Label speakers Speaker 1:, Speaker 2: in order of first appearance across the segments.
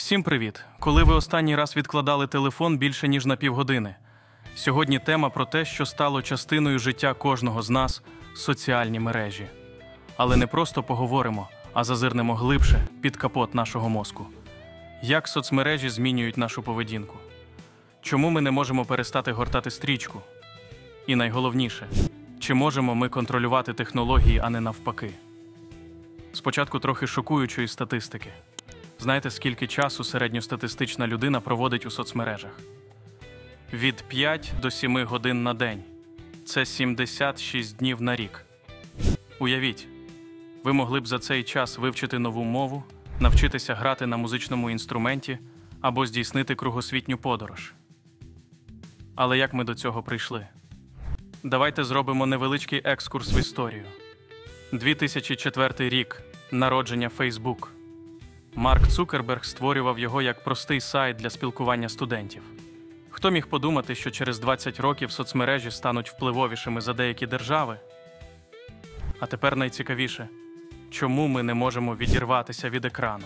Speaker 1: Всім привіт! Коли ви останній раз відкладали телефон більше ніж на півгодини? Сьогодні тема про те, що стало частиною життя кожного з нас соціальні мережі. Але не просто поговоримо, а зазирнемо глибше під капот нашого мозку. Як соцмережі змінюють нашу поведінку? Чому ми не можемо перестати гортати стрічку? І найголовніше, чи можемо ми контролювати технології, а не навпаки? Спочатку трохи шокуючої статистики. Знаєте, скільки часу середньостатистична людина проводить у соцмережах? Від 5 до 7 годин на день. Це 76 днів на рік. Уявіть, ви могли б за цей час вивчити нову мову, навчитися грати на музичному інструменті або здійснити кругосвітню подорож. Але як ми до цього прийшли? Давайте зробимо невеличкий екскурс в історію. 2004 рік народження Фейсбук. Марк Цукерберг створював його як простий сайт для спілкування студентів. Хто міг подумати, що через 20 років соцмережі стануть впливовішими за деякі держави? А тепер найцікавіше чому ми не можемо відірватися від екрану?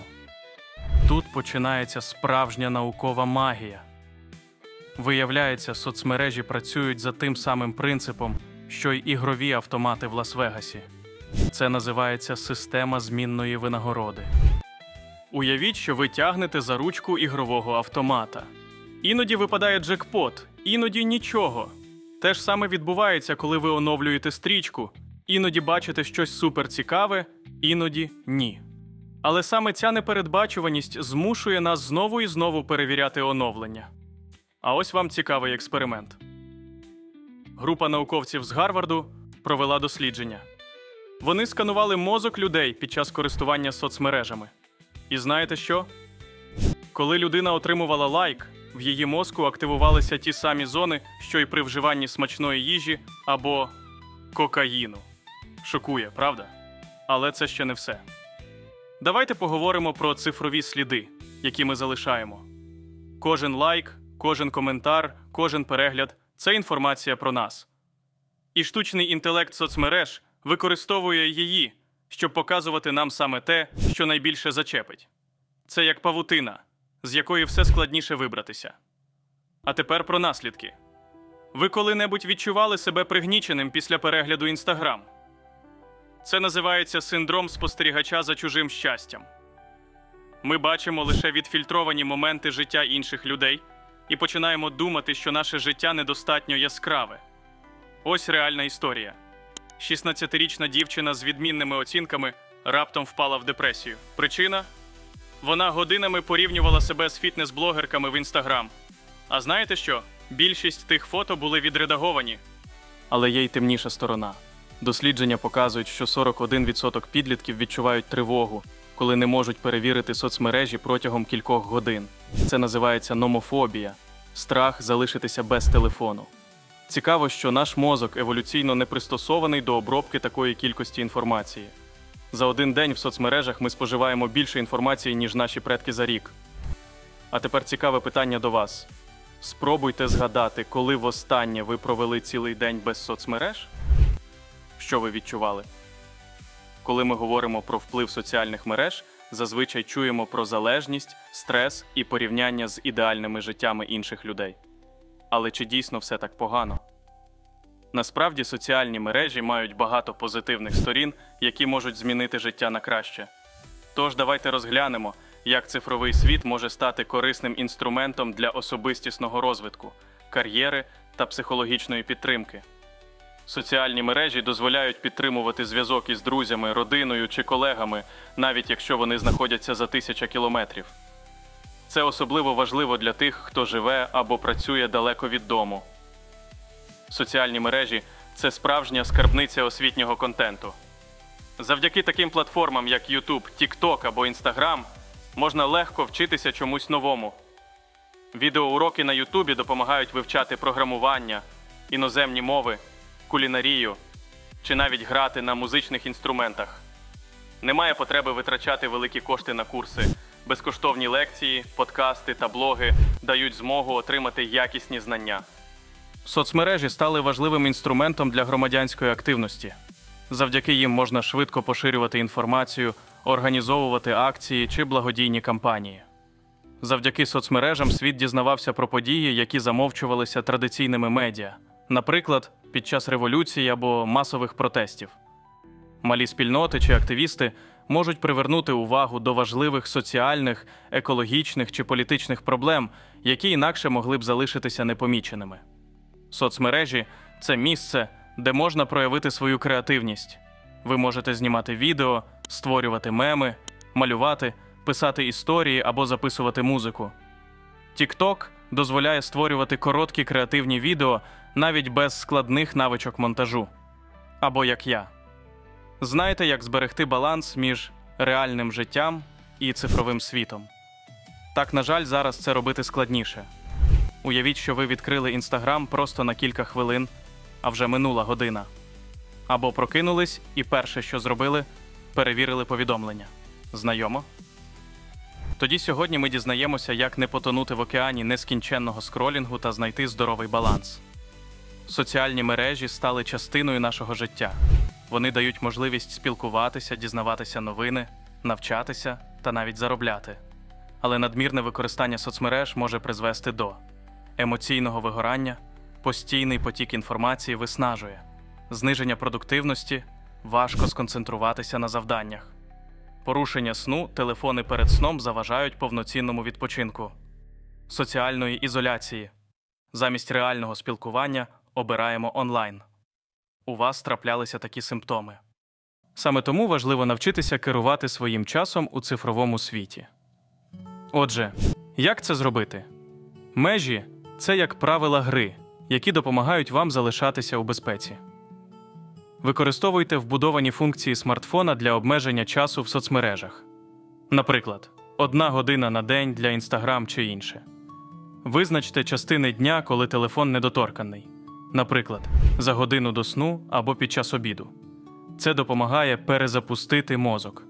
Speaker 1: Тут починається справжня наукова магія. Виявляється, соцмережі працюють за тим самим принципом, що й ігрові автомати в Лас-Вегасі. Це називається система змінної винагороди. Уявіть, що ви тягнете за ручку ігрового автомата. Іноді випадає джекпот, іноді нічого. Те ж саме відбувається, коли ви оновлюєте стрічку. Іноді бачите щось суперцікаве, іноді ні. Але саме ця непередбачуваність змушує нас знову і знову перевіряти оновлення. А ось вам цікавий експеримент. Група науковців з Гарварду провела дослідження. Вони сканували мозок людей під час користування соцмережами. І знаєте що? Коли людина отримувала лайк, в її мозку активувалися ті самі зони, що й при вживанні смачної їжі або кокаїну. Шокує, правда? Але це ще не все. Давайте поговоримо про цифрові сліди, які ми залишаємо. Кожен лайк, кожен коментар, кожен перегляд це інформація про нас. І штучний інтелект соцмереж використовує її, щоб показувати нам саме те, що найбільше зачепить. Це як павутина, з якої все складніше вибратися. А тепер про наслідки. Ви коли-небудь відчували себе пригніченим після перегляду Інстаграм? Це називається синдром спостерігача за чужим щастям. Ми бачимо лише відфільтровані моменти життя інших людей і починаємо думати, що наше життя недостатньо яскраве. Ось реальна історія. 16-річна дівчина з відмінними оцінками раптом впала в депресію. Причина? Вона годинами порівнювала себе з фітнес-блогерками в інстаграм. А знаєте що? Більшість тих фото були відредаговані. Але є й темніша сторона. Дослідження показують, що 41% підлітків відчувають тривогу, коли не можуть перевірити соцмережі протягом кількох годин. Це називається номофобія страх залишитися без телефону. Цікаво, що наш мозок еволюційно не пристосований до обробки такої кількості інформації. За один день в соцмережах ми споживаємо більше інформації, ніж наші предки за рік. А тепер цікаве питання до вас. Спробуйте згадати, коли востаннє ви провели цілий день без соцмереж? Що ви відчували? Коли ми говоримо про вплив соціальних мереж, зазвичай чуємо про залежність, стрес і порівняння з ідеальними життями інших людей. Але чи дійсно все так погано? Насправді соціальні мережі мають багато позитивних сторін, які можуть змінити життя на краще. Тож давайте розглянемо, як цифровий світ може стати корисним інструментом для особистісного розвитку, кар'єри та психологічної підтримки. Соціальні мережі дозволяють підтримувати зв'язок із друзями, родиною чи колегами, навіть якщо вони знаходяться за тисяча кілометрів. Це особливо важливо для тих, хто живе або працює далеко від дому. Соціальні мережі це справжня скарбниця освітнього контенту. Завдяки таким платформам, як YouTube, TikTok або Instagram, можна легко вчитися чомусь новому. Відеоуроки на YouTube допомагають вивчати програмування, іноземні мови, кулінарію чи навіть грати на музичних інструментах. Немає потреби витрачати великі кошти на курси. Безкоштовні лекції, подкасти та блоги дають змогу отримати якісні знання. Соцмережі стали важливим інструментом для громадянської активності. Завдяки їм можна швидко поширювати інформацію, організовувати акції чи благодійні кампанії. Завдяки соцмережам світ дізнавався про події, які замовчувалися традиційними медіа, наприклад, під час революції або масових протестів. Малі спільноти чи активісти можуть привернути увагу до важливих соціальних, екологічних чи політичних проблем, які інакше могли б залишитися непоміченими. Соцмережі це місце, де можна проявити свою креативність. Ви можете знімати відео, створювати меми, малювати, писати історії або записувати музику. TikTok дозволяє створювати короткі креативні відео навіть без складних навичок монтажу. Або як я. Знаєте, як зберегти баланс між реальним життям і цифровим світом? Так, на жаль, зараз це робити складніше. Уявіть, що ви відкрили інстаграм просто на кілька хвилин, а вже минула година. Або прокинулись і перше, що зробили, перевірили повідомлення. Знайомо? Тоді сьогодні ми дізнаємося, як не потонути в океані нескінченного скролінгу та знайти здоровий баланс. Соціальні мережі стали частиною нашого життя. Вони дають можливість спілкуватися, дізнаватися новини, навчатися та навіть заробляти. Але надмірне використання соцмереж може призвести до емоційного вигорання, постійний потік інформації виснажує, зниження продуктивності, важко сконцентруватися на завданнях. Порушення сну, телефони перед сном заважають повноцінному відпочинку, соціальної ізоляції. Замість реального спілкування обираємо онлайн. У вас траплялися такі симптоми. Саме тому важливо навчитися керувати своїм часом у цифровому світі. Отже, як це зробити? Межі це як правила гри, які допомагають вам залишатися у безпеці. Використовуйте вбудовані функції смартфона для обмеження часу в соцмережах. Наприклад, одна година на день для Instagram чи інше. Визначте частини дня, коли телефон недоторканий. Наприклад, за годину до сну або під час обіду. Це допомагає перезапустити мозок.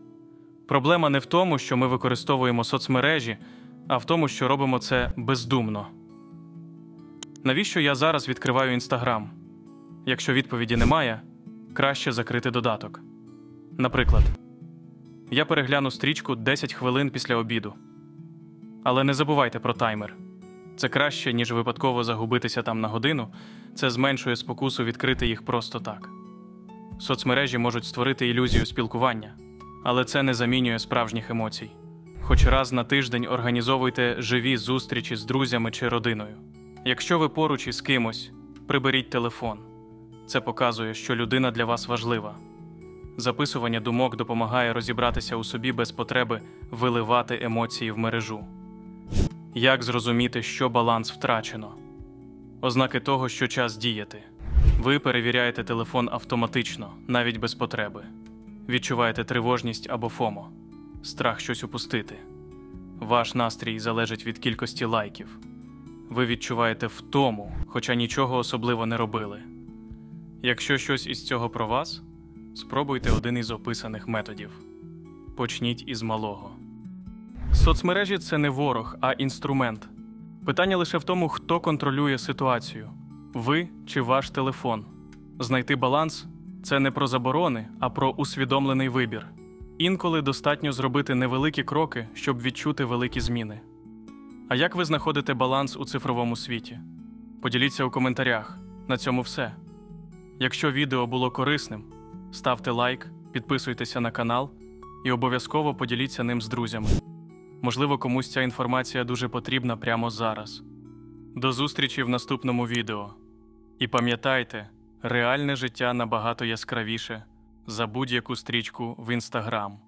Speaker 1: Проблема не в тому, що ми використовуємо соцмережі, а в тому, що робимо це бездумно. Навіщо я зараз відкриваю Інстаграм? Якщо відповіді немає, краще закрити додаток. Наприклад, я перегляну стрічку 10 хвилин після обіду. Але не забувайте про таймер. Це краще, ніж випадково загубитися там на годину, це зменшує спокусу відкрити їх просто так. Соцмережі можуть створити ілюзію спілкування, але це не замінює справжніх емоцій. Хоч раз на тиждень організовуйте живі зустрічі з друзями чи родиною. Якщо ви поруч із кимось, приберіть телефон. Це показує, що людина для вас важлива. Записування думок допомагає розібратися у собі без потреби виливати емоції в мережу. Як зрозуміти, що баланс втрачено? Ознаки того, що час діяти. Ви перевіряєте телефон автоматично, навіть без потреби. Відчуваєте тривожність або фомо, страх щось упустити. Ваш настрій залежить від кількості лайків. Ви відчуваєте втому, хоча нічого особливо не робили. Якщо щось із цього про вас, спробуйте один із описаних методів. Почніть із малого. Соцмережі це не ворог, а інструмент. Питання лише в тому, хто контролює ситуацію ви чи ваш телефон. Знайти баланс це не про заборони, а про усвідомлений вибір. Інколи достатньо зробити невеликі кроки, щоб відчути великі зміни. А як ви знаходите баланс у цифровому світі? Поділіться у коментарях. На цьому все. Якщо відео було корисним, ставте лайк, підписуйтеся на канал і обов'язково поділіться ним з друзями. Можливо, комусь ця інформація дуже потрібна прямо зараз. До зустрічі в наступному відео. І пам'ятайте, реальне життя набагато яскравіше за будь-яку стрічку в інстаграм.